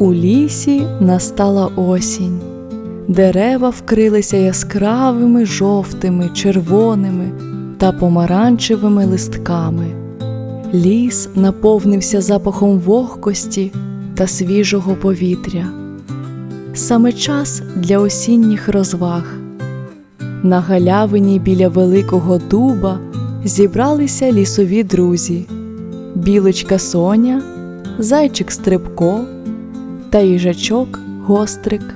У лісі настала осінь. Дерева вкрилися яскравими жовтими, червоними та помаранчевими листками. Ліс наповнився запахом вогкості та свіжого повітря. Саме час для осінніх розваг. На галявині біля великого дуба зібралися лісові друзі: білочка Соня, зайчик Стрибко та їжачок Гострик.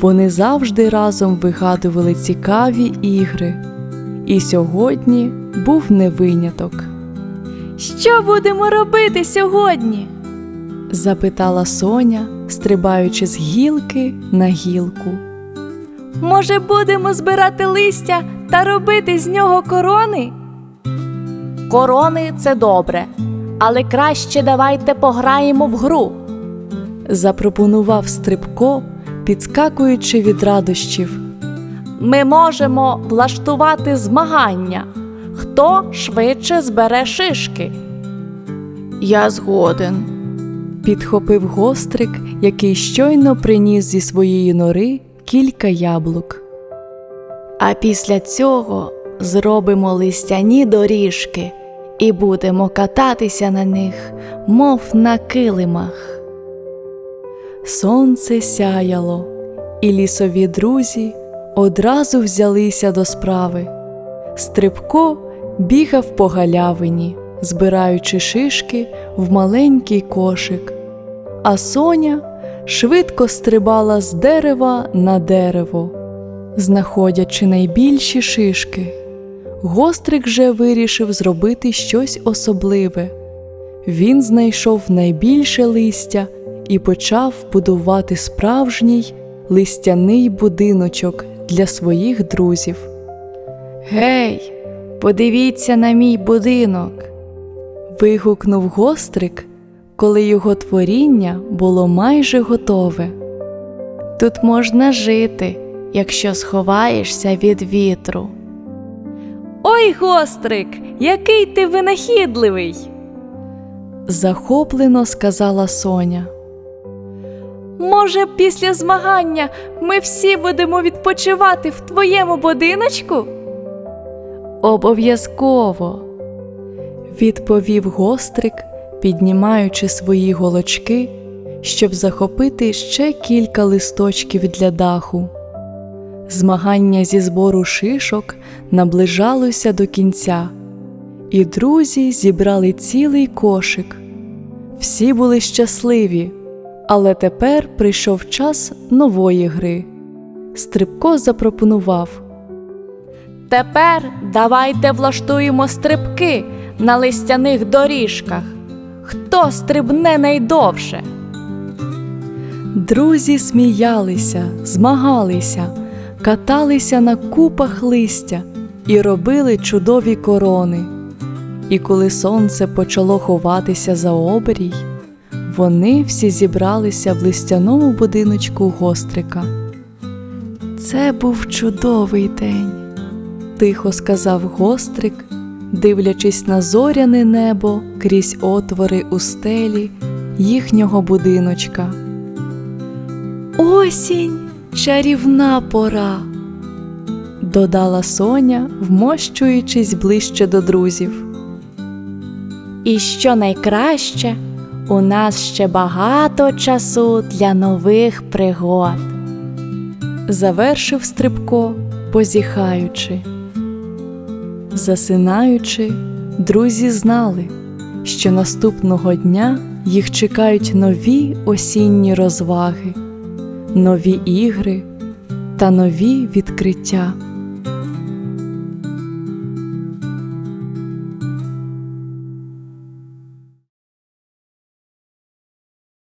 Вони завжди разом вигадували цікаві ігри, і сьогодні був не виняток. Що будемо робити сьогодні? запитала Соня, стрибаючи з гілки на гілку. Може, будемо збирати листя та робити з нього корони? Корони це добре, але краще давайте пограємо в гру. Запропонував Стрибко, підскакуючи від радощів. Ми можемо влаштувати змагання, хто швидше збере шишки. Я згоден. Підхопив гострик, який щойно приніс зі своєї нори кілька яблук. А після цього зробимо листяні доріжки і будемо кататися на них, мов на килимах. Сонце сяяло, і лісові друзі одразу взялися до справи. Стрибко бігав по галявині, збираючи шишки в маленький кошик, а Соня швидко стрибала з дерева на дерево, знаходячи найбільші шишки. Гострик же вирішив зробити щось особливе. Він знайшов найбільше листя і почав будувати справжній листяний будиночок для своїх друзів. Гей, подивіться на мій будинок. Вигукнув гострик, коли його творіння було майже готове. Тут можна жити, якщо сховаєшся від вітру. Ой, гострик, який ти винахідливий! Захоплено сказала Соня. Може, після змагання ми всі будемо відпочивати в твоєму будиночку? Обов'язково, відповів гострик, піднімаючи свої голочки, щоб захопити ще кілька листочків для даху. Змагання зі збору шишок наближалося до кінця, і друзі зібрали цілий кошик. Всі були щасливі, але тепер прийшов час нової гри. Стрибко запропонував. Тепер давайте влаштуємо стрибки на листяних доріжках. Хто стрибне найдовше? Друзі сміялися, змагалися, каталися на купах листя і робили чудові корони. І коли сонце почало ховатися за обрій, вони всі зібралися в листяному будиночку гострика. Це був чудовий день, тихо сказав гострик, дивлячись на зоряне небо крізь отвори у стелі їхнього будиночка. Осінь чарівна пора, додала Соня, вмощуючись ближче до друзів. І що найкраще, у нас ще багато часу для нових пригод. Завершив стрибко, позіхаючи. Засинаючи, друзі знали, що наступного дня їх чекають нові осінні розваги, нові ігри та нові відкриття.